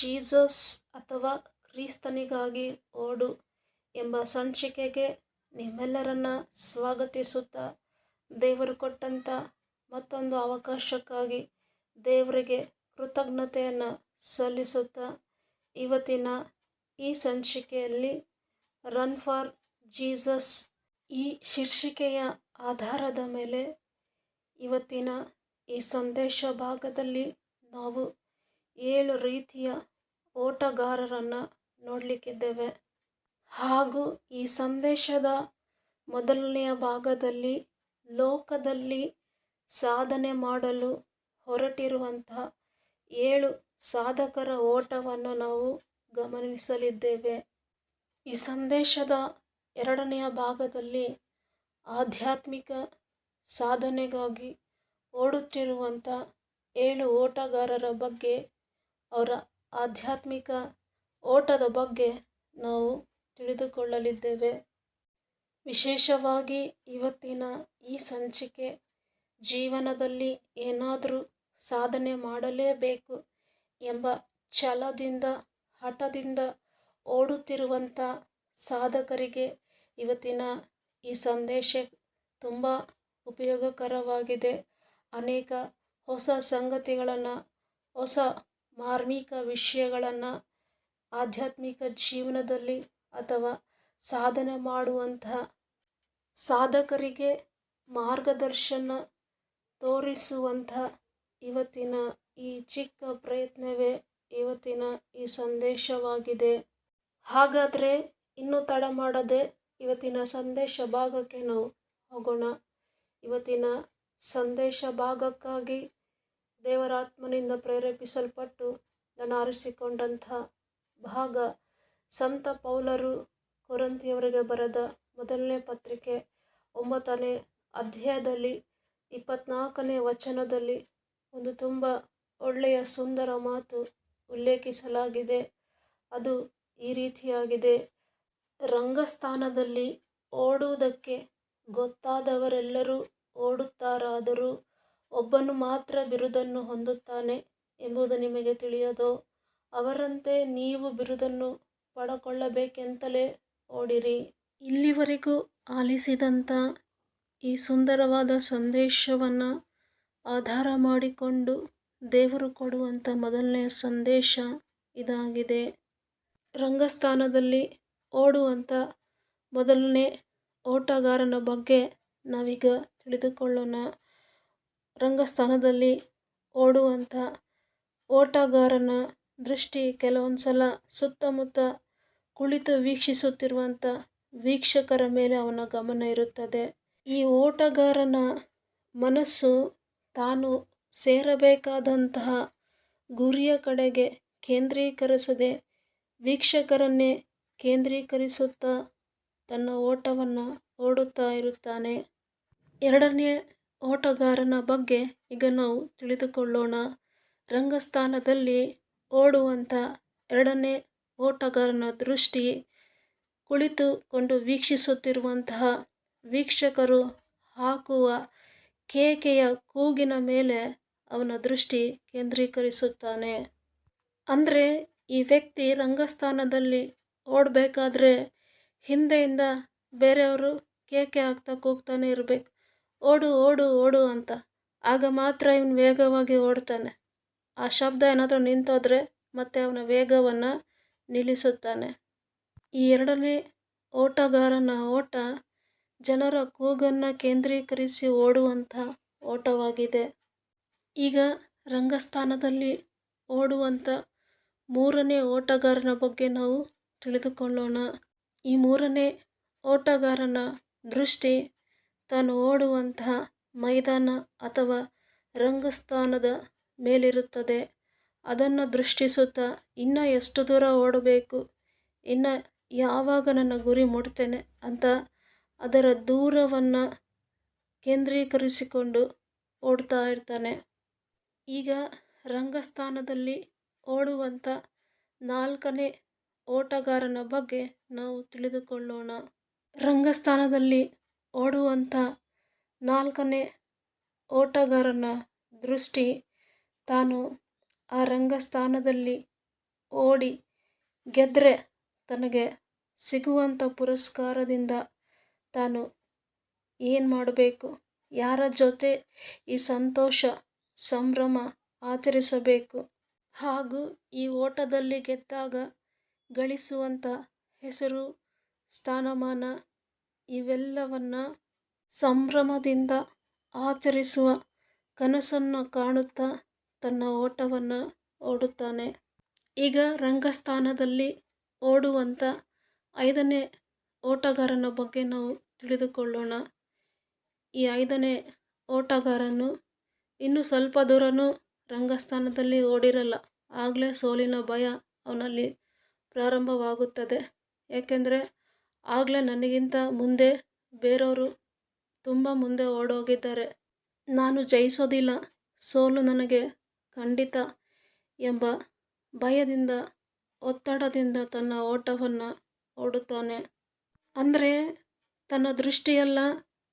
Jesus ಅಥವಾ ಕ್ರಿಸ್ತನಿಗಾಗಿ ಓಡು ಎಂಬ ಸಂಚಿಕೆಗೆ ನಿಮ್ಮೆಲ್ಲರನ್ನ ಸ್ವಾಗತಿಸುತ್ತಾ ದೇವರು ಕೊಟ್ಟಂಥ ಮತ್ತೊಂದು ಅವಕಾಶಕ್ಕಾಗಿ ದೇವರಿಗೆ ಕೃತಜ್ಞತೆಯನ್ನು ಸಲ್ಲಿಸುತ್ತಾ ಇವತ್ತಿನ ಈ ಸಂಚಿಕೆಯಲ್ಲಿ ರನ್ ಫಾರ್ ಜೀಸಸ್ ಈ ಶೀರ್ಷಿಕೆಯ ಆಧಾರದ ಮೇಲೆ ಇವತ್ತಿನ ಈ ಸಂದೇಶ ಭಾಗದಲ್ಲಿ ನಾವು ಏಳು ರೀತಿಯ ಓಟಗಾರರನ್ನು ನೋಡಲಿಕ್ಕಿದ್ದೇವೆ. ಹಾಗೂ ಈ ಸಂದೇಶದ ಮೊದಲನೆಯ ಭಾಗದಲ್ಲಿ ಲೋಕದಲ್ಲಿ ಸಾಧನೆ ಮಾಡಲು ಹೊರಟಿರುವಂತಹ ಏಳು ಸಾಧಕರ ಓಟವನ್ನು ನಾವು ಗಮನಿಸಲಿದ್ದೇವೆ. ಈ ಸಂದೇಶದ ಎರಡನೆಯ ಭಾಗದಲ್ಲಿ ಆಧ್ಯಾತ್ಮಿಕ ಸಾಧನೆಗಾಗಿ ಓಡುತ್ತಿರುವಂಥ ಏಳು ಓಟಗಾರರ ಬಗ್ಗೆ ಅವರ ಆಧ್ಯಾತ್ಮಿಕ ಓಟದ ಬಗ್ಗೆ ನಾವು ತಿಳಿದುಕೊಳ್ಳಲಿದ್ದೇವೆ. ವಿಶೇಷವಾಗಿ ಇವತ್ತಿನ ಈ ಸಂಚಿಕೆ ಜೀವನದಲ್ಲಿ ಏನಾದರೂ ಸಾಧನೆ ಮಾಡಲೇಬೇಕು ಎಂಬ ಛಲದಿಂದ, ಹಠದಿಂದ ಓಡುತ್ತಿರುವಂಥ ಸಾಧಕರಿಗೆ ಇವತ್ತಿನ ಈ ಸಂದೇಶ ತುಂಬ ಉಪಯೋಗಕರವಾಗಿದೆ. ಅನೇಕ ಹೊಸ ಸಂಗತಿಗಳನ್ನು, ಹೊಸ ಮಾರ್ಮಿಕ ವಿಷಯಗಳನ್ನು ಆಧ್ಯಾತ್ಮಿಕ ಜೀವನದಲ್ಲಿ ಅಥವಾ ಸಾಧನೆ ಮಾಡುವಂತಹ ಸಾಧಕರಿಗೆ ಮಾರ್ಗದರ್ಶನ ತೋರಿಸುವಂಥ ಇವತ್ತಿನ ಈ ಚಿಕ್ಕ ಪ್ರಯತ್ನವೇ ಇವತ್ತಿನ ಈ ಸಂದೇಶವಾಗಿದೆ. ಹಾಗಾದರೆ ಇನ್ನೂ ತಡ ಮಾಡದೆ ಇವತ್ತಿನ ಸಂದೇಶ ಭಾಗಕ್ಕೆ ನಾವು ಹೋಗೋಣ. ಇವತ್ತಿನ ಸಂದೇಶ ಭಾಗಕ್ಕಾಗಿ ದೇವರಾತ್ಮನಿಂದ ಪ್ರೇರೇಪಿಸಲ್ಪಟ್ಟು ನಾನು ಆರಿಸಿಕೊಂಡಂಥ ಭಾಗ ಸಂತ ಪೌಲರು ಕೊರಂತಿಯವರಿಗೆ ಬರೆದ ಮೊದಲನೇ ಪತ್ರಿಕೆ ಒಂಬತ್ತನೇ ಅಧ್ಯಾಯದಲ್ಲಿ ಇಪ್ಪತ್ನಾಲ್ಕನೇ ವಚನದಲ್ಲಿ ಒಂದು ತುಂಬ ಒಳ್ಳೆಯ ಸುಂದರ ಮಾತು ಉಲ್ಲೇಖಿಸಲಾಗಿದೆ. ಅದು ಈ ರೀತಿಯಾಗಿದೆ. ರಂಗಸ್ಥಾನದಲ್ಲಿ ಓಡುವುದಕ್ಕೆ ಗೊತ್ತಾದವರೆಲ್ಲರೂ ಓಡುತ್ತಾರಾದರೂ ಒಬ್ಬನು ಮಾತ್ರ ಬಿರುದನ್ನು ಹೊಂದುತ್ತಾನೆ ಎಂಬುದು ನಿಮಗೆ ತಿಳಿಯದೋ? ಅವರಂತೆ ನೀವು ಬಿರುದನ್ನು ಪಡಕೊಳ್ಳಬೇಕೆಂತಲೇ ಓಡಿರಿ. ಇಲ್ಲಿವರೆಗೂ ಆಲಿಸಿದಂಥ ಈ ಸುಂದರವಾದ ಸಂದೇಶವನ್ನು ಆಧಾರ ಮಾಡಿಕೊಂಡು ದೇವರು ಕೊಡುವಂಥ ಮೊದಲನೆಯ ಸಂದೇಶ ಇದಾಗಿದೆ. ರಂಗಸ್ಥಾನದಲ್ಲಿ ಓಡುವಂಥ ಮೊದಲನೇ ಓಟಗಾರನ ಬಗ್ಗೆ ನಾವೀಗ ತಿಳಿದುಕೊಳ್ಳೋಣ. ರಂಗಸ್ಥಾನದಲ್ಲಿ ಓಡುವಂಥ ಓಟಗಾರನ ದೃಷ್ಟಿ ಕೆಲವೊಂದು ಸಲ ಸುತ್ತಮುತ್ತ ಕುಳಿತು ವೀಕ್ಷಿಸುತ್ತಿರುವಂಥ ವೀಕ್ಷಕರ ಮೇಲೆ ಅವನ ಗಮನ ಇರುತ್ತದೆ. ಈ ಓಟಗಾರನ ಮನಸ್ಸು ತಾನು ಸೇರಬೇಕಾದಂತಹ ಗುರಿಯ ಕಡೆಗೆ ಕೇಂದ್ರೀಕರಿಸದೆ ವೀಕ್ಷಕರನ್ನೇ ಕೇಂದ್ರೀಕರಿಸುತ್ತಾ ತನ್ನ ಓಟವನ್ನು ಓಡುತ್ತಾ ಇರುತ್ತಾನೆ. ಎರಡನೇ ಓಟಗಾರನ ಬಗ್ಗೆ ಈಗ ನಾವು ತಿಳಿದುಕೊಳ್ಳೋಣ. ರಂಗಸ್ಥಾನದಲ್ಲಿ ಓಡುವಂಥ ಎರಡನೇ ಓಟಗಾರನ ದೃಷ್ಟಿ ಕುಳಿತುಕೊಂಡು ವೀಕ್ಷಿಸುತ್ತಿರುವಂತಹ ವೀಕ್ಷಕರು ಹಾಕುವ ಕೇಕೆಯ ಕೂಗಿನ ಮೇಲೆ ಅವನ ದೃಷ್ಟಿ ಕೇಂದ್ರೀಕರಿಸುತ್ತಾನೆ. ಅಂದರೆ ಈ ವ್ಯಕ್ತಿ ರಂಗಸ್ಥಾನದಲ್ಲಿ ಓಡಬೇಕಾದ್ರೆ ಹಿಂದೆಯಿಂದ ಬೇರೆಯವರು ಕೇಕೆ ಹಾಕ್ತಾ ಕೂಗ್ತಾನೆ ಇರಬೇಕು. ಓಡು ಓಡು ಓಡು ಅಂತ. ಆಗ ಮಾತ್ರ ಇವನು ವೇಗವಾಗಿ ಓಡ್ತಾನೆ. ಆ ಶಬ್ದ ಏನಾದರೂ ನಿಂತೋದ್ರೆ ಮತ್ತೆ ಅವನ ವೇಗವನ್ನು ನಿಲ್ಲಿಸುತ್ತಾನೆ. ಈ ಎರಡನೇ ಓಟಗಾರನ ಓಟ ಜನರ ಕೂಗನ್ನು ಕೇಂದ್ರೀಕರಿಸಿ ಓಡುವಂಥ ಓಟವಾಗಿದೆ. ಈಗ ರಂಗಸ್ಥಾನದಲ್ಲಿ ಓಡುವಂಥ ಮೂರನೇ ಓಟಗಾರನ ಬಗ್ಗೆ ನಾವು ತಿಳಿದುಕೊಳ್ಳೋಣ. ಈ ಮೂರನೇ ಓಟಗಾರನ ದೃಷ್ಟಿ ತಾನು ಓಡುವಂತಹ ಮೈದಾನ ಅಥವಾ ರಂಗಸ್ಥಾನದ ಮೇಲಿರುತ್ತದೆ. ಅದನ್ನು ದೃಷ್ಟಿಸುತ್ತಾ ಇನ್ನೂ ಎಷ್ಟು ದೂರ ಓಡಬೇಕು? ಇನ್ನು ಯಾವಾಗ ನನ್ನ ಗುರಿ ಮುಟ್ತೇನೆ ಅಂತ ಅದರ ದೂರವನ್ನು ಕೇಂದ್ರೀಕರಿಸಿಕೊಂಡು ಓಡ್ತಾ ಇರ್ತಾನೆ. ಈಗ ರಂಗಸ್ಥಾನದಲ್ಲಿ ಓಡುವಂಥ ನಾಲ್ಕನೇ ಓಟಗಾರನ ಬಗ್ಗೆ ನಾವು ತಿಳಿದುಕೊಳ್ಳೋಣ. ರಂಗಸ್ಥಾನದಲ್ಲಿ ಓಡುವಂಥ ನಾಲ್ಕನೇ ಓಟಗಾರನ ದೃಷ್ಟಿ ತಾನು ಆ ರಂಗಸ್ಥಾನದಲ್ಲಿ ಓಡಿ ಗೆದ್ದರೆ ತನಗೆ ಸಿಗುವಂಥ ಪುರಸ್ಕಾರದಿಂದ ತಾನು ಏನು ಮಾಡಬೇಕು? ಯಾರ ಜೊತೆ ಈ ಸಂತೋಷ, ಸಂಭ್ರಮ ಆಚರಿಸಬೇಕು? ಹಾಗೂ ಈ ಓಟದಲ್ಲಿ ಗೆದ್ದಾಗ ಗಳಿಸುವಂಥ ಹೆಸರು, ಸ್ಥಾನಮಾನ ಇವೆಲ್ಲವನ್ನು ಸಂಭ್ರಮದಿಂದ ಆಚರಿಸುವ ಕನಸನ್ನು ಕಾಣುತ್ತಾ ತನ್ನ ಓಟವನ್ನು ಓಡುತ್ತಾನೆ. ಈಗ ರಂಗಸ್ಥಾನದಲ್ಲಿ ಓಡುವಂಥ ಐದನೇ ಓಟಗಾರನ ಬಗ್ಗೆ ನಾವು ತಿಳಿದುಕೊಳ್ಳೋಣ. ಈ ಐದನೇ ಓಟಗಾರನು ಇನ್ನು ಸ್ವಲ್ಪ ದೂರನೂ ರಂಗಸ್ಥಾನದಲ್ಲಿ ಓಡಿರಲ್ಲ. ಆಗಲೇ ಸೋಲಿನ ಭಯ ಅವನಲ್ಲಿ ಪ್ರಾರಂಭವಾಗುತ್ತದೆ. ಏಕೆಂದರೆ ಆಗಲೇ ನನಗಿಂತ ಮುಂದೆ ಬೇರೆಯವರು ತುಂಬ ಮುಂದೆ ಓಡೋಗಿದ್ದಾರೆ. ನಾನು ಜಯಿಸೋದಿಲ್ಲ, ಸೋಲು ನನಗೆ ಖಂಡಿತ ಎಂಬ ಭಯದಿಂದ, ಒತ್ತಡದಿಂದ ತನ್ನ ಓಟವನ್ನು ಓಡುತ್ತಾನೆ. ಅಂದರೆ ತನ್ನ ದೃಷ್ಟಿಯೆಲ್ಲ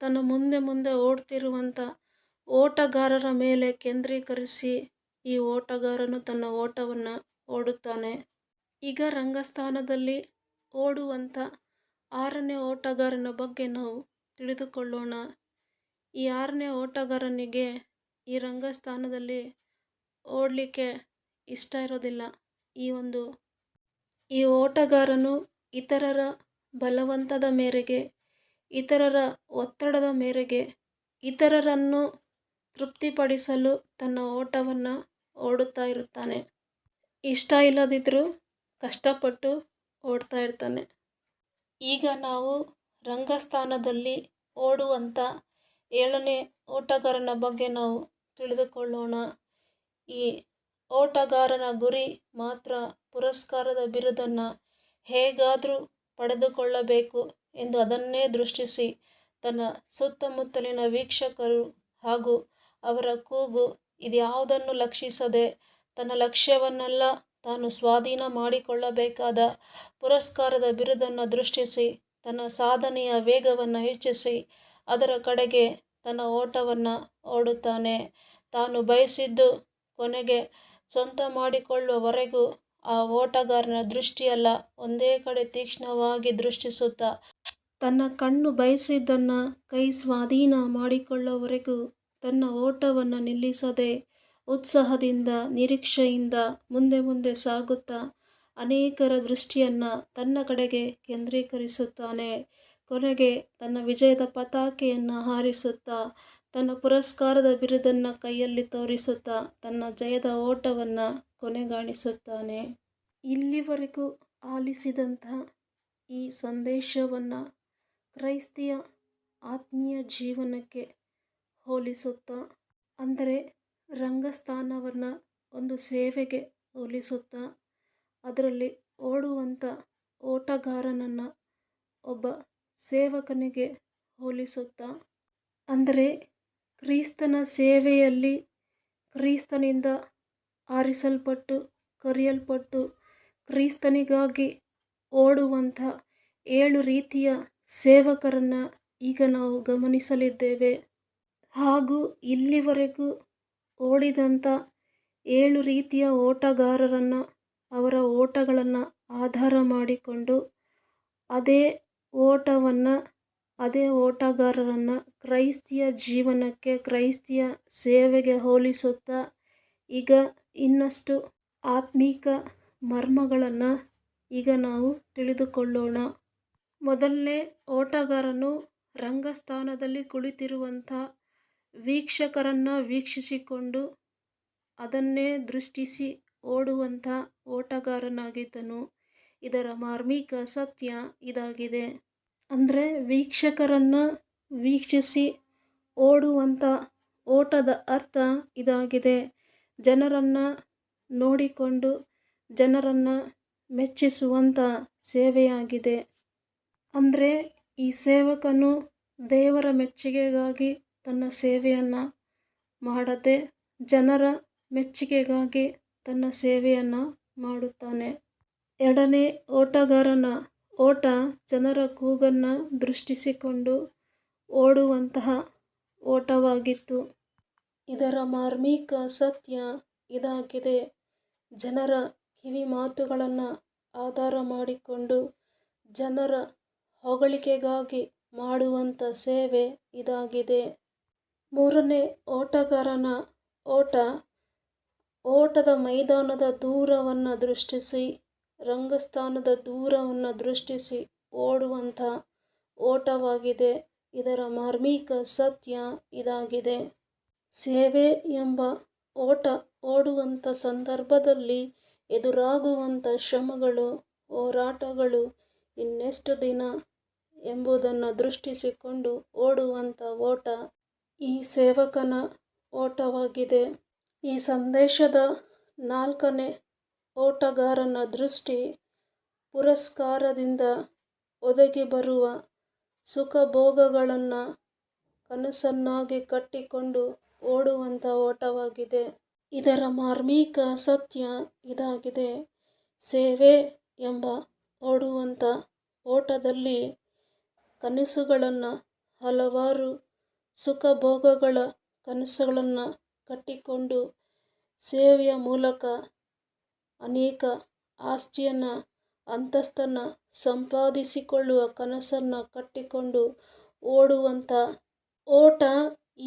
ತನ್ನ ಮುಂದೆ ಮುಂದೆ ಓಡ್ತಿರುವಂಥ ಓಟಗಾರರ ಮೇಲೆ ಕೇಂದ್ರೀಕರಿಸಿ ಈ ಓಟಗಾರನು ತನ್ನ ಓಟವನ್ನು ಓಡುತ್ತಾನೆ. ಈಗ ರಂಗಸ್ಥಾನದಲ್ಲಿ ಓಡುವಂಥ ಆರನೇ ಓಟಗಾರನ ಬಗ್ಗೆ ನಾವು ತಿಳಿದುಕೊಳ್ಳೋಣ. ಈ ಆರನೇ ಓಟಗಾರನಿಗೆ ಈ ರಂಗಸ್ಥಾನದಲ್ಲಿ ಓಡಲಿಕ್ಕೆ ಇಷ್ಟ ಇರೋದಿಲ್ಲ. ಈ ಒಂದು, ಈ ಓಟಗಾರನು ಇತರರ ಬಲವಂತದ ಮೇರೆಗೆ, ಇತರರ ಒತ್ತಡದ ಮೇರೆಗೆ, ಇತರರನ್ನು ತೃಪ್ತಿಪಡಿಸಲು ತನ್ನ ಓಟವನ್ನು ಓಡುತ್ತಾ ಇರುತ್ತಾನೆ. ಇಷ್ಟ ಇಲ್ಲದಿದ್ದರೂ ಕಷ್ಟಪಟ್ಟು ಓಡ್ತಾ ಇರ್ತಾನೆ. ಈಗ ನಾವು ರಂಗಸ್ಥಾನದಲ್ಲಿ ಓಡುವಂಥ ಏಳನೇ ಓಟಗಾರನ ಬಗ್ಗೆ ನಾವು ತಿಳಿದುಕೊಳ್ಳೋಣ. ಈ ಓಟಗಾರನ ಗುರಿ ಮಾತ್ರ ಪುರಸ್ಕಾರದ ಬಿರುದನ್ನು ಹೇಗಾದರೂ ಪಡೆದುಕೊಳ್ಳಬೇಕು ಎಂದು ಅದನ್ನೇ ದೃಷ್ಟಿಸಿ ತನ್ನ ಸುತ್ತಮುತ್ತಲಿನ ವೀಕ್ಷಕರು ಹಾಗೂ ಅವರ ಕೂಗು ಇದ್ಯಾವುದನ್ನು ಲಕ್ಷಿಸದೆ ತನ್ನ ಲಕ್ಷ್ಯವನ್ನೆಲ್ಲ ತಾನು ಸ್ವಾಧೀನ ಮಾಡಿಕೊಳ್ಳಬೇಕಾದ ಪುರಸ್ಕಾರದ ಬಿರುದನ್ನು ದೃಷ್ಟಿಸಿ, ತನ್ನ ಸಾಧನೆಯ ವೇಗವನ್ನು ಹೆಚ್ಚಿಸಿ, ಅದರ ಕಡೆಗೆ ತನ್ನ ಓಟವನ್ನು ಓಡುತ್ತಾನೆ. ತಾನು ಬಯಸಿದ್ದು ಕೊನೆಗೆ ಸ್ವಂತ ಮಾಡಿಕೊಳ್ಳುವವರೆಗೂ ಆ ಓಟಗಾರನ ದೃಷ್ಟಿಯಲ್ಲ, ಒಂದೇ ಕಡೆ ತೀಕ್ಷ್ಣವಾಗಿ ದೃಷ್ಟಿಸುತ್ತಾ. ತನ್ನ ಕಣ್ಣು ಬಯಸಿದ್ದನ್ನು ಕೈ ಸ್ವಾಧೀನ ಮಾಡಿಕೊಳ್ಳುವವರೆಗೂ ತನ್ನ ಓಟವನ್ನು ನಿಲ್ಲಿಸದೆ ಉತ್ಸಾಹದಿಂದ, ನಿರೀಕ್ಷೆಯಿಂದ ಮುಂದೆ ಮುಂದೆ ಸಾಗುತ್ತಾ ಅನೇಕರ ದೃಷ್ಟಿಯನ್ನು ತನ್ನ ಕಡೆಗೆ ಕೇಂದ್ರೀಕರಿಸುತ್ತಾನೆ. ಕೊನೆಗೆ ತನ್ನ ವಿಜಯದ ಪತಾಕೆಯನ್ನು ಹಾರಿಸುತ್ತಾ, ತನ್ನ ಪುರಸ್ಕಾರದ ಬಿರುದನ್ನು ಕೈಯಲ್ಲಿ ತೋರಿಸುತ್ತಾ ತನ್ನ ಜಯದ ಓಟವನ್ನು ಕೊನೆಗಾಣಿಸುತ್ತಾನೆ. ಇಲ್ಲಿವರೆಗೂ ಆಲಿಸಿದಂತಹ ಈ ಸಂದೇಶವನ್ನು ಕ್ರೈಸ್ತಿಯ ಆತ್ಮೀಯ ಜೀವನಕ್ಕೆ ಹೋಲಿಸುತ್ತಾ, ಅಂದರೆ ರಂಗಸ್ಥಾನವನ್ನು ಒಂದು ಸೇವೆಗೆ ಹೋಲಿಸುತ್ತಾ ಅದರಲ್ಲಿ ಓಡುವಂಥ ಓಟಗಾರನನ್ನು ಒಬ್ಬ ಸೇವಕನಿಗೆ ಹೋಲಿಸುತ್ತಾ, ಅಂದರೆ ಕ್ರಿಸ್ತನ ಸೇವೆಯಲ್ಲಿ ಕ್ರಿಸ್ತನಿಂದ ಆರಿಸಲ್ಪಟ್ಟು, ಕರೆಯಲ್ಪಟ್ಟು, ಕ್ರಿಸ್ತನಿಗಾಗಿ ಓಡುವಂಥ ಏಳು ರೀತಿಯ ಸೇವಕರನ್ನು ಈಗ ನಾವು ಗಮನಿಸಲಿದ್ದೇವೆ. ಹಾಗೂ ಇಲ್ಲಿವರೆಗೂ ಓಡಿದಂಥ ಏಳು ರೀತಿಯ ಓಟಗಾರರನ್ನು, ಅವರ ಓಟಗಳನ್ನು ಆಧಾರ ಮಾಡಿಕೊಂಡು ಅದೇ ಓಟವನ್ನು, ಅದೇ ಓಟಗಾರರನ್ನು ಕ್ರೈಸ್ತಿಯ ಜೀವನಕ್ಕೆ, ಕ್ರೈಸ್ತಿಯ ಸೇವೆಗೆ ಹೋಲಿಸುತ್ತಾ ಈಗ ಇನ್ನಷ್ಟು ಆತ್ಮೀಕ ಮರ್ಮಗಳನ್ನು ಈಗ ನಾವು ತಿಳಿದುಕೊಳ್ಳೋಣ. ಮೊದಲನೇ ಓಟಗಾರನು ರಂಗಸ್ಥಾನದಲ್ಲಿ ಕುಳಿತಿರುವಂಥ ವೀಕ್ಷಕರನ್ನು ವೀಕ್ಷಿಸಿಕೊಂಡು ಅದನ್ನೇ ದೃಷ್ಟಿಸಿ ಓಡುವಂಥ ಓಟಗಾರನಾಗಿದ್ದನು. ಇದರ ಮಾರ್ಮಿಕ ಸತ್ಯ ಇದಾಗಿದೆ. ಅಂದರೆ ವೀಕ್ಷಕರನ್ನು ವೀಕ್ಷಿಸಿ ಓಡುವಂಥ ಓಟದ ಅರ್ಥ ಇದಾಗಿದೆ. ಜನರನ್ನು ನೋಡಿಕೊಂಡು ಜನರನ್ನು ಮೆಚ್ಚಿಸುವಂಥ ಸೇವೆಯಾಗಿದೆ. ಅಂದರೆ ಈ ಸೇವಕನು ದೇವರ ಮೆಚ್ಚುಗೆಗಾಗಿ ತನ್ನ ಸೇವೆಯನ್ನು ಮಾಡದೆ ಜನರ ಮೆಚ್ಚುಗೆಗಾಗಿ ತನ್ನ ಸೇವೆಯನ್ನು ಮಾಡುತ್ತಾನೆ. ಎರಡನೇ ಓಟಗಾರನ ಓಟ ಜನರ ಕೂಗನ್ನು ದೃಷ್ಟಿಸಿಕೊಂಡು ಓಡುವಂತಹ ಓಟವಾಗಿತ್ತು. ಇದರ ಮಾರ್ಮಿಕ ಸತ್ಯ ಇದಾಗಿದೆ. ಜನರ ಕಿವಿ ಮಾತುಗಳನ್ನು ಆಧಾರ ಮಾಡಿಕೊಂಡು ಜನರ ಹೊಗಳಿಕೆಗಾಗಿ ಮಾಡುವಂಥ ಸೇವೆ ಇದಾಗಿದೆ. ಮೂರನೇ ಓಟಗಾರನ ಓಟ, ಓಟದ ಮೈದಾನದ ದೂರವನ್ನು ದೃಷ್ಟಿಸಿ, ರಂಗಸ್ಥಾನದ ದೂರವನ್ನು ದೃಷ್ಟಿಸಿ ಓಡುವಂಥ ಓಟವಾಗಿದೆ. ಇದರ ಮಾರ್ಮಿಕ ಸತ್ಯ ಇದಾಗಿದೆ. ಸೇವೆ ಎಂಬ ಓಟ ಓಡುವಂಥ ಸಂದರ್ಭದಲ್ಲಿ ಎದುರಾಗುವಂಥ ಶ್ರಮಗಳು, ಹೋರಾಟಗಳು ಇನ್ನೆಷ್ಟು ದಿನ ಎಂಬುದನ್ನು ದೃಷ್ಟಿಸಿಕೊಂಡು ಓಡುವಂಥ ಓಟ ಈ ಸೇವಕನ ಓಟವಾಗಿದೆ. ಈ ಸಂದೇಶದ ನಾಲ್ಕನೇ ಓಟಗಾರನ ದೃಷ್ಟಿ ಪುರಸ್ಕಾರದಿಂದ ಒದಗಿ ಬರುವ ಸುಖಭೋಗಗಳನ್ನು ಕನಸನ್ನಾಗಿ ಕಟ್ಟಿಕೊಂಡು ಓಡುವಂಥ ಓಟವಾಗಿದೆ. ಇದರ ಮಾರ್ಮಿಕ ಸತ್ಯ ಇದಾಗಿದೆ. ಸೇವೆ ಎಂಬ ಓಡುವಂಥ ಓಟದಲ್ಲಿ ಕನಸುಗಳನ್ನು ಹಲವಾರು ಸುಖಭೋಗಗಳ ಕನಸುಗಳನ್ನು ಕಟ್ಟಿಕೊಂಡು ಸೇವೆಯ ಮೂಲಕ ಅನೇಕ ಆಸ್ತಿಯನ್ನು, ಅಂತಸ್ತನ್ನು ಸಂಪಾದಿಸಿಕೊಳ್ಳುವ ಕನಸನ್ನು ಕಟ್ಟಿಕೊಂಡು ಓಡುವಂಥ ಓಟ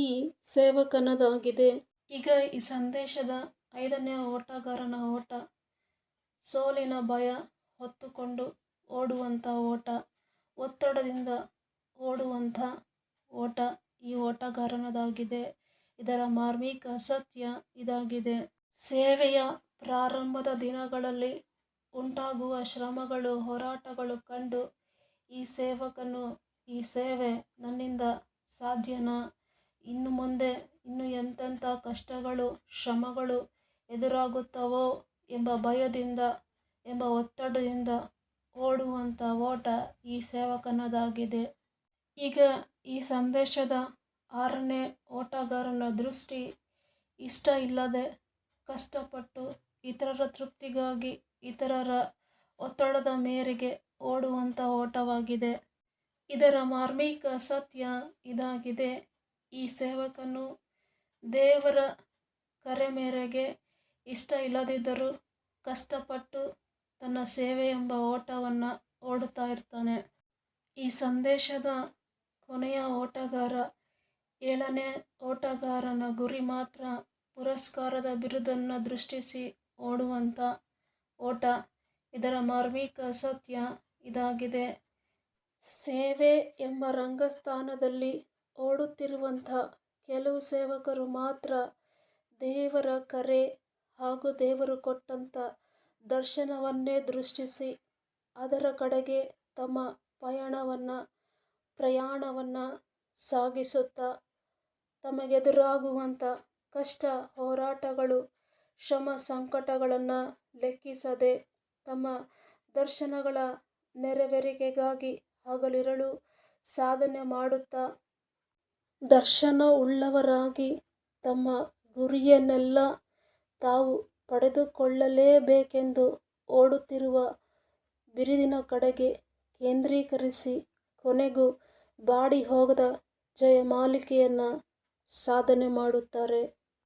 ಈ ಸೇವಕನದಾಗಿದೆ. ಈಗ ಈ ಸಂದೇಶದ ಐದನೇ ಓಟಗಾರನ ಓಟ, ಸೋಲಿನ ಭಯ ಹೊತ್ತುಕೊಂಡು ಓಡುವಂಥ ಓಟ, ಒತ್ತಡದಿಂದ ಓಡುವಂಥ ಓಟ. ಈ ಓಟಗಾರನದಾಗಿದೆ ಇದರ ಮಾರ್ಮಿಕ ಸತ್ಯ ಇದಾಗಿದೆ. ಸೇವೆಯ ಪ್ರಾರಂಭದ ದಿನಗಳಲ್ಲಿ ಉಂಟಾಗುವ ಶ್ರಮಗಳು, ಹೋರಾಟಗಳು ಕಂಡು ಈ ಸೇವಕನು, ಈ ಸೇವೆ ನನ್ನಿಂದ ಸಾಧ್ಯನಾ? ಇನ್ನು ಮುಂದೆ ಇನ್ನು ಎಂತೆಂಥ ಕಷ್ಟಗಳು, ಶ್ರಮಗಳು ಎದುರಾಗುತ್ತವೋ ಎಂಬ ಭಯದಿಂದ, ಎಂಬ ಒತ್ತಡದಿಂದ ಓಡುವಂಥ ಓಟ ಈ ಸೇವಕನದಾಗಿದೆ. ಈಗ ಈ ಸಂದೇಶದ ಆರನೇ ಓಟಗಾರನ ದೃಷ್ಟಿ ಇಷ್ಟ ಇಲ್ಲದೆ ಕಷ್ಟಪಟ್ಟು ಇತರರ ತೃಪ್ತಿಗಾಗಿ ಇತರರ ಒತ್ತಡದ ಮೇರೆಗೆ ಓಡುವಂಥ ಓಟವಾಗಿದೆ. ಇದರ ಮಾರ್ಮಿಕ ಸತ್ಯ ಇದಾಗಿದೆ. ಈ ಸೇವಕನು ದೇವರ ಕರೆ ಮೇರೆಗೆ ಇಷ್ಟ ಇಲ್ಲದಿದ್ದರೂ ಕಷ್ಟಪಟ್ಟು ತನ್ನ ಸೇವೆ ಎಂಬ ಓಟವನ್ನು ಓಡುತ್ತಾ ಇರ್ತಾನೆ. ಈ ಸಂದೇಶದ ಕೊನೆಯ ಓಟಗಾರ ಏಳನೇ ಓಟಗಾರನ ಗುರಿ ಮಾತ್ರ ಪುರಸ್ಕಾರದ ಬಿರುದನ್ನು ದೃಷ್ಟಿಸಿ ಓಡುವಂಥ ಓಟ. ಇದರ ಮಾರ್ಮಿಕ ಸತ್ಯ ಇದಾಗಿದೆ. ಸೇವೆ ಎಂಬ ರಂಗಸ್ಥಾನದಲ್ಲಿ ಓಡುತ್ತಿರುವಂಥ ಕೆಲವು ಸೇವಕರು ಮಾತ್ರ ದೇವರ ಕರೆ ಹಾಗೂ ದೇವರು ಕೊಟ್ಟಂಥ ದರ್ಶನವನ್ನೇ ದೃಷ್ಟಿಸಿ ಅದರ ಕಡೆಗೆ ತಮ್ಮ ಪಯಣವನ್ನು ಪ್ರಯಾಣವನ್ನು ಸಾಗಿಸುತ್ತಾ ತಮಗೆದುರಾಗುವಂಥ ಕಷ್ಟ, ಹೋರಾಟಗಳು, ಶ್ರಮ, ಸಂಕಟಗಳನ್ನು ಲೆಕ್ಕಿಸದೆ ತಮ್ಮ ದರ್ಶನಗಳ ನೆರವೇರಿಕೆಗಾಗಿ ಹಗಲಿರಳು ಸಾಧನೆ ಮಾಡುತ್ತಾ ದರ್ಶನ ಉಳ್ಳವರಾಗಿ ತಮ್ಮ ಗುರಿಯನ್ನೆಲ್ಲ ತಾವು ಪಡೆದುಕೊಳ್ಳಲೇಬೇಕೆಂದು ಓಡುತ್ತಿರುವ ಬಿರುದಿನ ಕಡೆಗೆ ಕೇಂದ್ರೀಕರಿಸಿ ಕೊನೆಗೂ ಬಾಡಿ ಹೋಗದ ಜಯಮಾಲಿಕೆಯನ್ನು ಸಾಧನೆ ಮಾಡುತ್ತಾರೆ.